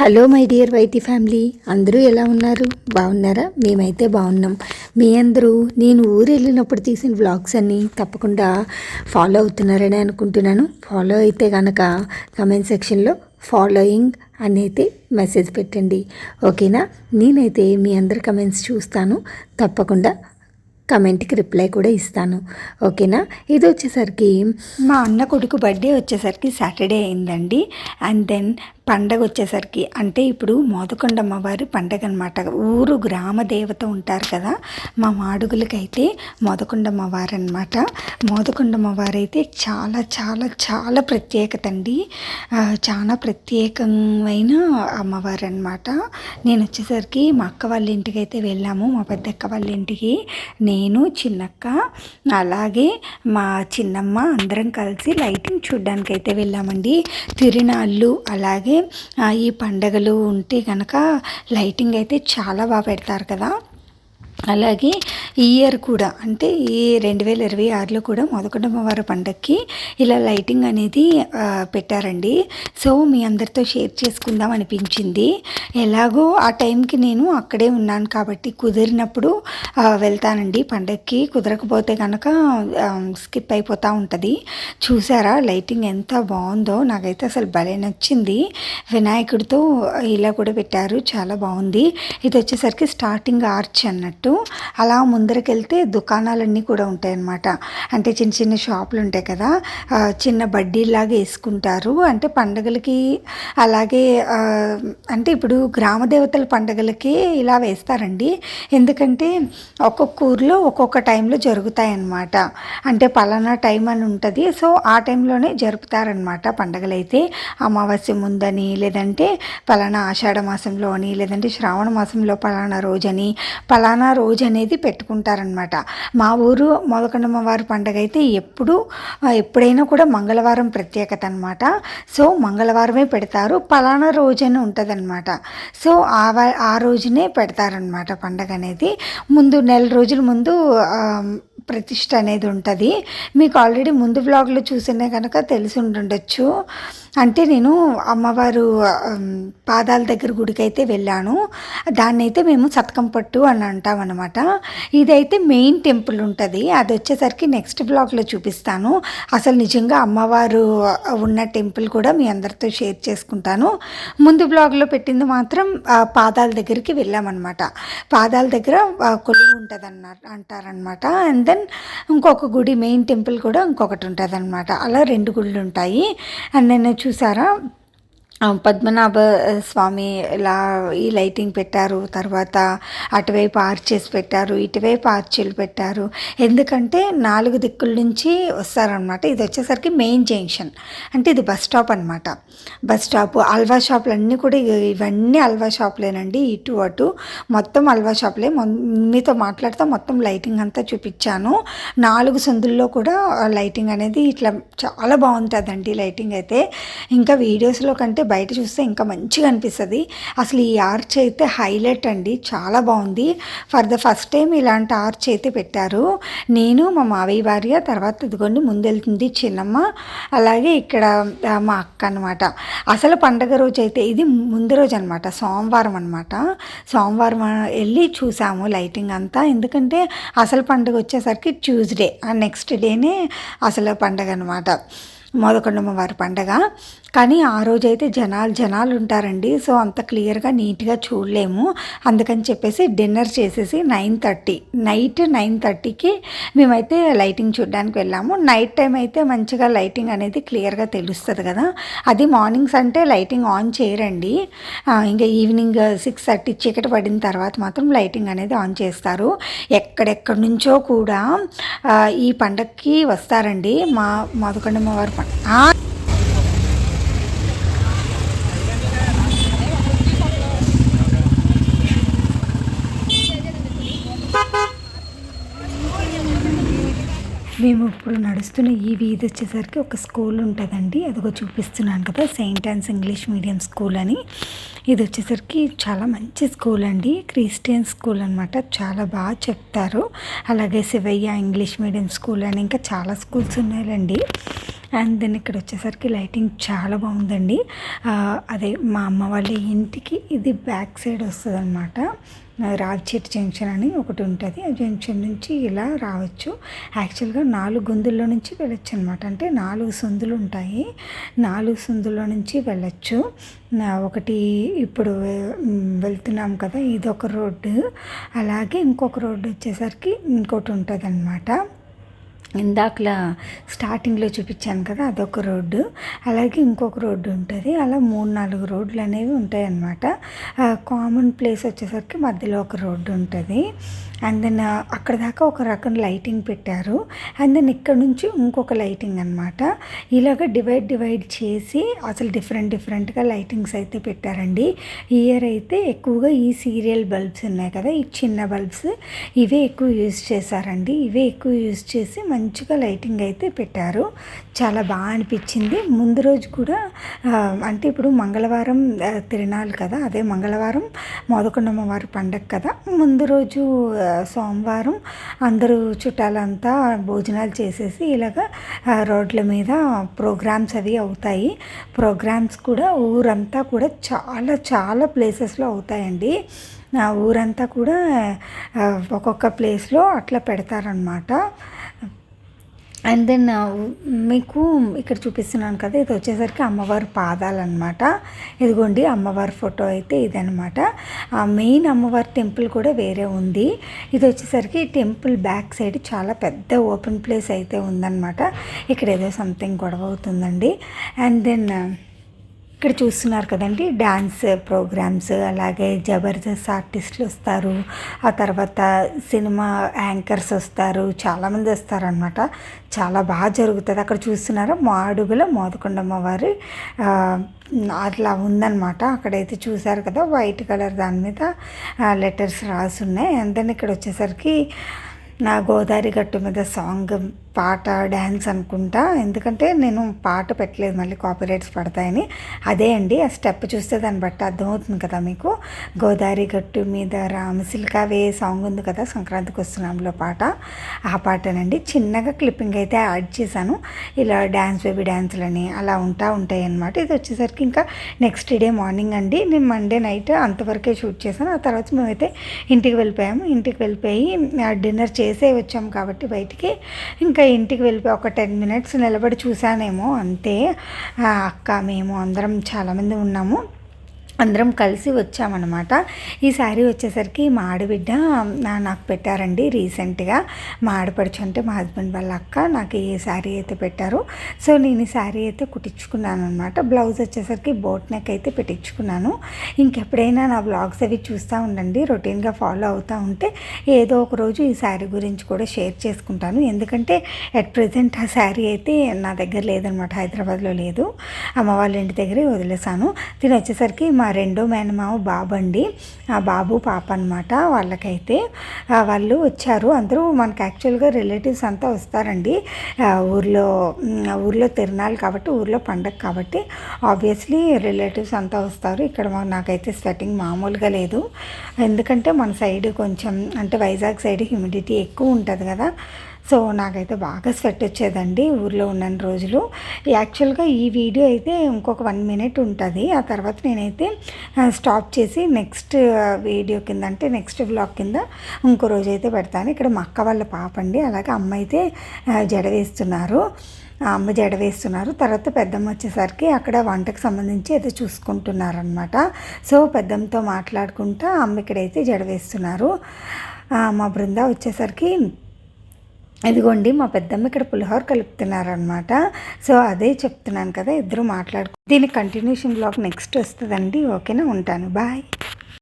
Hello my dear YT family. అందరూ ఎలా ఉన్నారు? బాగున్నారా? మేమైతే బాగున్నాం. మీ అందరూ నేను ఊరు వెళ్ళినప్పుడు తీసిన వ్లాగ్స్ అన్నీ తప్పకుండా ఫాలో అవుతున్నారని అనుకుంటున్నాను. ఫాలో అయితే కనుక కమెంట్ సెక్షన్లో ఫాలోయింగ్ అని అయితే మెసేజ్ పెట్టండి. ఓకేనా? నేనైతే మీ అందరి కమెంట్స్ చూస్తాను. తప్పకుండా కమెంట్కి రిప్లై కూడా ఇస్తాను. ఓకేనా? ఇది వచ్చేసరికి మా అన్న కొడుకు బర్త్డే వచ్చేసరికి సాటర్డే అయిందండి. అండ్ దెన్ పండగ వచ్చేసరికి అంటే ఇప్పుడు మోదకొండమ్మ వారి పండగ అనమాట ఊరు గ్రామ దేవత ఉంటారు కదా మా మాడుగులకైతే మోదకొండమ్మ వారు అనమాట మోదకొండమ్మ వారైతే చాలా చాలా చాలా ప్రత్యేకత అండి చాలా ప్రత్యేకమైన అమ్మవారు అనమాట నేను వచ్చేసరికి మా అక్క వాళ్ళ ఇంటికి అయితే వెళ్ళాము మా పెద్దక్క వాళ్ళ ఇంటికి నేను చిన్నక్క అలాగే మా చిన్నమ్మ అందరం కలిసి లైటింగ్ చూడడానికి అయితే వెళ్ళామండి. తిరునాళ్ళు అలాగే ఈ పండగలు ఉంటే కనుక లైటింగ్ అయితే చాలా బాగా పెడతారు కదా. అలాగే ఈ ఇయర్ కూడా అంటే ఈ రెండు వేల ఇరవై ఆరులో కూడా మొదకొండమ్మవారి పండగకి ఇలా లైటింగ్ అనేది పెట్టారండి. సో మీ అందరితో షేర్ చేసుకుందాం అనిపించింది. ఎలాగో ఆ టైంకి నేను అక్కడే ఉన్నాను కాబట్టి కుదిరినప్పుడు వెళ్తానండి. పండగకి కుదరకపోతే కనుక స్కిప్ అయిపోతూ ఉంటుంది. చూసారా లైటింగ్ ఎంత బాగుందో? నాకైతే అసలు భలే నచ్చింది. వినాయకుడితో ఇలా కూడా పెట్టారు. చాలా బాగుంది. ఇది వచ్చేసరికి స్టార్టింగ్ ఆర్చ్ అన్నట్టు. అలా ముందరకెళ్తే దుకాణాలన్నీ కూడా ఉంటాయన్నమాట. అంటే చిన్న చిన్న షాపులు ఉంటాయి కదా చిన్న బడ్డీలాగా వేసుకుంటారు. అంటే పండగలకి అలాగే అంటే ఇప్పుడు గ్రామ దేవతల పండగలకి ఇలా వేస్తారండి. ఎందుకంటే ఒక్కొక్క ఊర్లో ఒక్కొక్క టైంలో జరుగుతాయన్నమాట. అంటే పలానా టైం అని ఉంటుంది. సో ఆ టైంలోనే జరుపుతారనమాట పండగలు అయితే అమావాస్య ముందని లేదంటే పలానా ఆషాఢ మాసంలో అని లేదంటే శ్రావణ మాసంలో పలానా రోజని పలానా రోజు అనేది పెట్టుకుంటారనమాట మా ఊరు మొదకొండమ్మ వారి పండగ అయితే ఎప్పుడు ఎప్పుడైనా కూడా మంగళవారం ప్రత్యేకత అనమాట సో మంగళవారమే పెడతారు. పలానా రోజు అని ఉంటుందన్నమాట. సో ఆ ఆ రోజునే పెడతారనమాట పండగ అనేది ముందు నెల రోజుల ముందు ప్రతిష్ట అనేది ఉంటుంది. మీకు ఆల్రెడీ ముందు బ్లాగ్లో చూసినా కనుక తెలిసి ఉండుండొచ్చు. అంటే నేను అమ్మవారు పాదాల దగ్గర గుడికైతే వెళ్ళాను. దాన్ని అయితే మేము సతకం పట్టు అని అంటాం అనమాట ఇదైతే మెయిన్ టెంపుల్ ఉంటుంది. అది వచ్చేసరికి నెక్స్ట్ బ్లాగ్లో చూపిస్తాను. అసలు నిజంగా అమ్మవారు ఉన్న టెంపుల్ కూడా మీ అందరితో షేర్ చేసుకుంటాను. ముందు బ్లాగ్లో పెట్టింది మాత్రం పాదాల దగ్గరికి వెళ్ళామన్నమాట. పాదాల దగ్గర కొలివి ఉంటుంది అన్నారు అంటారనమాట అండ్ దెన్ ఇంకొక గుడి మెయిన్ టెంపుల్ కూడా ఇంకొకటి ఉంటుంది అనమాట అలా రెండు గుళ్ళు ఉంటాయి. అండ్ నేను చూసారా? పద్మనాభ స్వామి ఇలా ఈ లైటింగ్ పెట్టారు. తర్వాత అటువైపు ఆర్చెస్ పెట్టారు ఇటువైపు ఆర్చీలు పెట్టారు. ఎందుకంటే నాలుగు దిక్కుల నుంచి వస్తారనమాట ఇది వచ్చేసరికి మెయిన్ జంక్షన్. అంటే ఇది బస్ స్టాప్ అనమాట బస్ స్టాప్ అల్వా షాపులు అన్నీ కూడా ఇవన్నీ అల్వా షాపులేనండి. ఇటు అటు మొత్తం అల్వా షాపులే. మీతో మాట్లాడుతూ మొత్తం లైటింగ్ అంతా చూపించాను. నాలుగు సందుల్లో కూడా లైటింగ్ అనేది ఇట్లా చాలా బాగుంటుందండి లైటింగ్ అయితే. ఇంకా వీడియోస్లో కంటే బయట చూస్తే ఇంకా మంచిగా అనిపిస్తుంది. అసలు ఈ ఆర్చ్ అయితే హైలైట్ అండి. చాలా బాగుంది. ఫర్ ద ఫస్ట్ టైం ఇలాంటి ఆర్చ్ అయితే పెట్టారు. నేను మా మావయ్య భార్య తర్వాత ఇదిగోండి ముందెళ్తుంది చిన్నమ్మ. అలాగే ఇక్కడ మా అక్క అనమాట అసలు పండగ రోజు అయితే ఇది ముందు రోజు అనమాట సోమవారం అనమాట సోమవారం వెళ్ళి చూసాము లైటింగ్ అంతా. ఎందుకంటే అసలు పండుగ వచ్చేసరికి ట్యూస్డే ఆ నెక్స్ట్ డేనే అసలు పండగ అనమాట మోదకొండమ్మ వారి పండగ. కానీ ఆ రోజైతే జనాలు జనాలు ఉంటారండి. సో అంత క్లియర్గా నీట్గా చూడలేము. అందుకని చెప్పేసి డిన్నర్ చేసేసి నైన్ థర్టీ నైట్ నైన్ థర్టీకి మేమైతే లైటింగ్ చూడడానికి వెళ్ళాము. నైట్ టైం అయితే మంచిగా లైటింగ్ అనేది క్లియర్గా తెలుస్తుంది కదా. అది మార్నింగ్స్ అంటే లైటింగ్ ఆన్ చేయరండి. ఇంకా ఈవినింగ్ సిక్స్ థర్టీ చీకటి పడిన తర్వాత మాత్రం లైటింగ్ అనేది ఆన్ చేస్తారు. ఎక్కడెక్కడి నుంచో కూడా ఈ పండగకి వస్తారండి మా మధుకొండమ్మ వారి పండుగ మేము ఇప్పుడు నడుస్తున్న ఈ వీధి వచ్చేసరికి ఒక స్కూల్ ఉంటుందండి. అదిగో చూపిస్తున్నాను కదా Saint Ann's English medium school అని. ఇది వచ్చేసరికి చాలా మంచి స్కూల్ అండి. క్రిస్టియన్ స్కూల్ అనమాట చాలా బాగా చెప్తారు. అలాగే శివయ్య ఇంగ్లీష్ మీడియం స్కూల్ అని. ఇంకా చాలా స్కూల్స్ ఉన్నాయండి అండ్ దెన్ ఇక్కడ వచ్చేసరికి లైటింగ్ చాలా బాగుందండి. అదే మా అమ్మ వాళ్ళ ఇంటికి ఇది బ్యాక్ సైడ్ వస్తుంది అనమాట రావిచెట్టు జంక్షన్ అని ఒకటి ఉంటుంది. ఆ జంక్షన్ నుంచి ఇలా రావచ్చు. యాక్చువల్గా నాలుగు గొంతుల్లో నుంచి వెళ్ళొచ్చు అనమాట అంటే నాలుగు సందులు ఉంటాయి. నాలుగు సందుల్లో నుంచి వెళ్ళొచ్చు. ఒకటి ఇప్పుడు వెళ్తున్నాం కదా ఇదొక రోడ్డు. అలాగే ఇంకొక రోడ్డు వచ్చేసరికి ఇంకోటి ఉంటుంది అనమాట ఇందాకలా స్టార్టింగ్లో చూపించాను కదా అదొక రోడ్డు. అలాగే ఇంకొక రోడ్డు ఉంటుంది. అలా మూడు నాలుగు రోడ్లు అనేవి ఉంటాయన్నమాట. కామన్ ప్లేస్ వచ్చేసరికి మధ్యలో ఒక రోడ్డు ఉంటుంది. అండ్ దెన్ అక్కడ దాకా ఒక రకం లైటింగ్ పెట్టారు. అండ్ దెన్ ఇక్కడ నుంచి ఇంకొక లైటింగ్ అనమాట ఇలాగ డివైడ్ డివైడ్ చేసి అసలు డిఫరెంట్ డిఫరెంట్గా లైటింగ్స్ అయితే పెట్టారండి. ఇయర్ అయితే ఎక్కువగా ఈ సీరియల్ బల్బ్స్ ఉన్నాయి కదా ఈ చిన్న బల్బ్స్ ఇవే ఎక్కువ యూజ్ చేశారండి. ఇవే ఎక్కువ యూజ్ చేసి మంచిగా లైటింగ్ అయితే పెట్టారు. చాలా బాగా అనిపించింది. ముందు రోజు కూడా అంటే ఇప్పుడు మంగళవారం ఆ, తిరునాళ్ళు కదా అదే మంగళవారం మోదకొండమ్మ వారి పండగ కదా ముందు రోజు సోమవారం అందరూ చుట్టాలంతా భోజనాలు చేసేసి ఇలాగ రోడ్ల మీద ప్రోగ్రామ్స్ అవి అవుతాయి. ప్రోగ్రామ్స్ కూడా ఊరంతా కూడా చాలా చాలా ప్లేసెస్లో అవుతాయండి. ఊరంతా కూడా ఒక్కొక్క ప్లేస్లో అట్లా పెడతారనమాట అండ్ దెన్ uh, మీకు ఇక్కడ చూపిస్తున్నాను కదా ఇది వచ్చేసరికి అమ్మవారి పాదాలు అనమాట ఇదిగోండి అమ్మవారి ఫోటో అయితే ఇదనమాట ఆ మెయిన్ అమ్మవారి టెంపుల్ కూడా వేరే ఉంది. ఇది వచ్చేసరికి టెంపుల్ బ్యాక్ సైడ్ చాలా పెద్ద ఓపెన్ ప్లేస్ అయితే ఉందన్నమాట. ఇక్కడ ఏదో సంథింగ్ గొడవ అవుతుందండి. అండ్ దెన్ ఇక్కడ చూస్తున్నారు కదండి డ్యాన్స్ ప్రోగ్రామ్స్ అలాగే జబర్దస్త్ ఆర్టిస్టులు వస్తారు ఆ తర్వాత సినిమా యాంకర్స్ వస్తారు చాలామంది వస్తారనమాట చాలా బాగా జరుగుతుంది. అక్కడ చూస్తున్నారా మాడుగుల మోదకొండమ్మ వారి అట్లా ఉందన్నమాట. అక్కడైతే చూసారు కదా వైట్ కలర్ దాని మీద లెటర్స్ రాసి ఉన్నాయి అండ్ దెన్ ఇక్కడ వచ్చేసరికి నా గోదావరి గట్టు మీద సాంగ్ పాట డ్యాన్స్ అనుకుంటా. ఎందుకంటే నేను పాట పెట్టలేదు మళ్ళీ కాపీరైట్స్ పడతాయని. అదే అండి ఆ స్టెప్ చూస్తే దాన్ని బట్టి అర్థమవుతుంది కదా మీకు. గోదావరి గట్టు మీద రామసిల్కావే సాంగ్ ఉంది కదా సంక్రాంతికి వస్తున్నాంలో పాట. ఆ పాటనండి. చిన్నగా క్లిప్పింగ్ అయితే యాడ్ చేశాను. ఇలా డ్యాన్స్ బేబీ డ్యాన్స్లని అలా ఉంటా ఉంటాయి అన్నమాట ఇది వచ్చేసరికి ఇంకా నెక్స్ట్ డే మార్నింగ్ అండి. నేను మండే నైట్ అంతవరకే షూట్ చేశాను. ఆ తర్వాత మేమైతే ఇంటికి వెళ్ళిపోయాము. ఇంటికి వెళ్ళిపోయి డిన్నర్ చేసి వచ్చాము కాబట్టి బయటికి. ఇంకా ఇంటికి వెళ్ళిపోయి ఒక టెన్ మినిట్స్ నిలబడి చూసానేమో అంతే. అక్క మేము అందరం చాలామంది ఉన్నాము. అందరం కలిసి వచ్చామన్నమాట. ఈ శారీ వచ్చేసరికి మా ఆడబిడ్డ నా- నాకు పెట్టారండి రీసెంట్గా. మా ఆడపడుచు అంటే మా హస్బెండ్ వాళ్ళ అక్క నాకు ఈ శారీ అయితే పెట్టారు సో నేను ఈ శారీ అయితే కుట్టించుకున్నాను అనమాట బ్లౌజ్ వచ్చేసరికి బోట్ నెక్ అయితే పెట్టించుకున్నాను. ఇంకెప్పుడైనా నా బ్లాగ్స్ అవి చూస్తూ ఉండండి రొటీన్గా ఫాలో అవుతూ ఉంటే ఏదో ఒక రోజు ఈ శారీ గురించి కూడా షేర్ చేసుకుంటాను. ఎందుకంటే అట్ ప్రజెంట్ ఆ శారీ అయితే నా దగ్గర లేదనమాట హైదరాబాద్లో లేదు. అమ్మ వాళ్ళ ఇంటి దగ్గరే వదిలేసాను తిని వచ్చేసరికి మా రెండో మేనమామ బాబు అండి ఆ బాబు పాప అనమాట వాళ్ళకైతే వాళ్ళు వచ్చారు. అందరూ మనకు యాక్చువల్గా రిలేటివ్స్ అంతా వస్తారండి. ఊర్లో ఊర్లో తిరణాలు కాబట్టి ఊర్లో పండగ కాబట్టి ఆబ్వియస్లీ రిలేటివ్స్ అంతా వస్తారు. ఇక్కడ మా- నాకైతే స్వెట్టింగ్ మామూలుగా లేదు. ఎందుకంటే మన సైడ్ కొంచెం అంటే వైజాగ్ సైడ్ హ్యూమిడిటీ ఎక్కువ ఉంటుంది కదా. సో నాకైతే బాగా స్వెట్ వచ్చేదండి ఊర్లో ఉన్న రోజులు. యాక్చువల్గా ఈ వీడియో అయితే ఇంకొక వన్ మినిట్ ఉంటుంది. ఆ తర్వాత నేనైతే స్టాప్ చేసి నెక్స్ట్ వీడియో కింద అంటే నెక్స్ట్ బ్లాగ్ కింద ఇంకో రోజు అయితే పెడతాను. ఇక్కడ మా అక్క వాళ్ళ పాప అండి. అలాగే అమ్మ అయితే జడ వేస్తున్నారు. అమ్మ జడ వేస్తున్నారు. తర్వాత పెద్దమ్మ వచ్చేసరికి అక్కడ వంటకు సంబంధించి ఏదో చూసుకుంటున్నారనమాట సో పెద్దమ్మతో మాట్లాడుకుంటా అమ్మ ఇక్కడైతే జడ వేస్తున్నారు. మా బృంద వచ్చేసరికి ఇదిగోండి మా పెద్దమ్మ ఇక్కడ పులిహోర కలుపుతున్నారనమాట సో అదే చెప్తున్నాను కదా ఇద్దరు మాట్లాడుకో దీని కంటిన్యూషన్ బ్లాగ్ నెక్స్ట్ వస్తుందండి. ఓకేనా? ఉంటాను. బాయ్.